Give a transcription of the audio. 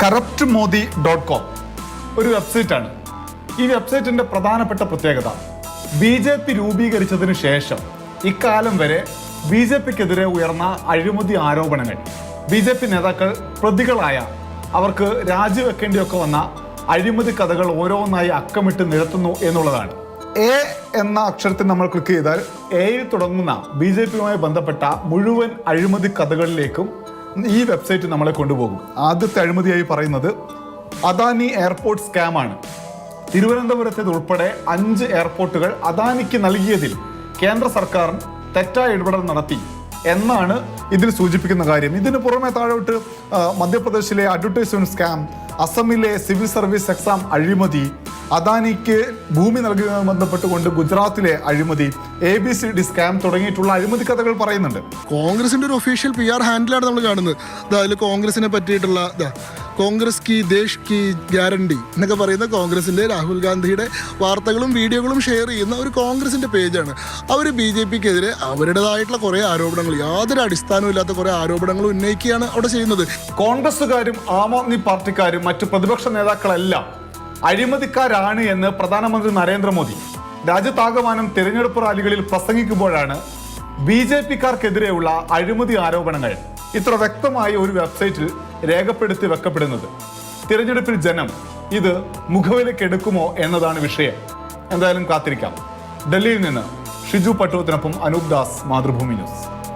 Corrupt Modi dot com ഒരു വെബ്സൈറ്റാണ് ഈ വെബ്സൈറ്റിന്റെ പ്രധാനപ്പെട്ട പ്രത്യേകത ബി ജെ പി രൂപീകരിച്ചതിന് ശേഷം ഇക്കാലം വരെ ബി ജെ പിക്കെതിരെ ഉയർന്ന അഴിമതി ആരോപണങ്ങൾ ബി ജെ പി നേതാക്കൾ പ്രതികളായ അവർക്ക് രാജിവെക്കേണ്ടിയൊക്കെ വന്ന അഴിമതി കഥകൾ ഓരോന്നായി അക്കമിട്ട് നിരത്തുന്നു എന്നുള്ളതാണ്. എ എന്ന അക്ഷരത്തിൽ നമ്മൾ ക്ലിക്ക് ചെയ്താൽ എയിൽ തുടങ്ങുന്ന ബി ജെ പിയുമായി ബന്ധപ്പെട്ട മുഴുവൻ അഴിമതി കഥകളിലേക്കും ഈ വെബ്സൈറ്റ് നമ്മളെ കൊണ്ടുപോകും. ആദ്യത്തെ അഴിമതിയായി പറയുന്നത് അദാനി എയർപോർട്ട് സ്കാം ആണ്. തിരുവനന്തപുരത്തേത് ഉൾപ്പെടെ അഞ്ച് എയർപോർട്ടുകൾ അദാനിക്ക് നൽകിയതിൽ കേന്ദ്ര സർക്കാർ തെറ്റായ ഇടപെടൽ നടത്തി എന്നാണ് ഇതിൽ സൂചിപ്പിക്കുന്ന കാര്യം. ഇതിന് പുറമെ താഴോട്ട് മധ്യപ്രദേശിലെ അഡ്വർടൈസ്മെന്റ് സ്കാം അസമിലെ സിവിൽ സർവീസ് എക്സാം അഴിമതി അദാനിക്ക് ഭൂമി നൽകുന്നതുമായി ബന്ധപ്പെട്ടുകൊണ്ട് ഗുജറാത്തിലെ അഴിമതി A B C D scam തുടങ്ങിയിട്ടുള്ള അഴിമതി കഥകൾ പറയുന്നുണ്ട്. കോൺഗ്രസിന്റെ ഒരു ഒഫീഷ്യൽ പി ആർ ഹാൻഡിലാണ് നമ്മൾ കാണുന്നത്. അതിൽ കോൺഗ്രസിനെ പറ്റിയിട്ടുള്ള കോൺഗ്രസ് കി ദേശ് കി ഗ്യാരണ്ടി എന്നൊക്കെ പറയുന്ന കോൺഗ്രസിന്റെ രാഹുൽ ഗാന്ധിയുടെ വാർത്തകളും വീഡിയോകളും ഷെയർ ചെയ്യുന്ന ഒരു കോൺഗ്രസിന്റെ പേജാണ്. അവർ ബി ജെ പിക്കെതിരെ അവരുടേതായിട്ടുള്ള കുറേ ആരോപണങ്ങൾ യാതൊരു അടിസ്ഥാനവും ഇല്ലാത്ത കുറേ ആരോപണങ്ങൾ ഉന്നയിക്കുകയാണ് അവിടെ ചെയ്യുന്നത്. കോൺഗ്രസുകാരും ആം ആദ്മി പാർട്ടിക്കാരും മറ്റു പ്രതിപക്ഷ നേതാക്കളെല്ലാം അഴിമതിക്കാരാണ് എന്ന് പ്രധാനമന്ത്രി നരേന്ദ്രമോദി. രാജ്യത്താകമാനം തിരഞ്ഞെടുപ്പ് റാലികളിൽ പ്രസംഗിക്കുമ്പോഴാണ് ബി ജെ പിക്കാർക്കെതിരെയുള്ള അഴിമതി ആരോപണങ്ങൾ ഇത്ര വ്യക്തമായി ഒരു വെബ്സൈറ്റിൽ രേഖപ്പെടുത്തി വെക്കപ്പെടുന്നത്. തിരഞ്ഞെടുപ്പിൽ ജനം ഇത് മുഖവിലേക്ക് എടുക്കുമോ എന്നതാണ് വിഷയം. എന്തായാലും കാത്തിരിക്കാം. ഡൽഹിയിൽ നിന്ന് ഷിജു പട്ടുവത്തിനൊപ്പം അനൂപ് ദാസ് മാതൃഭൂമി ന്യൂസ്.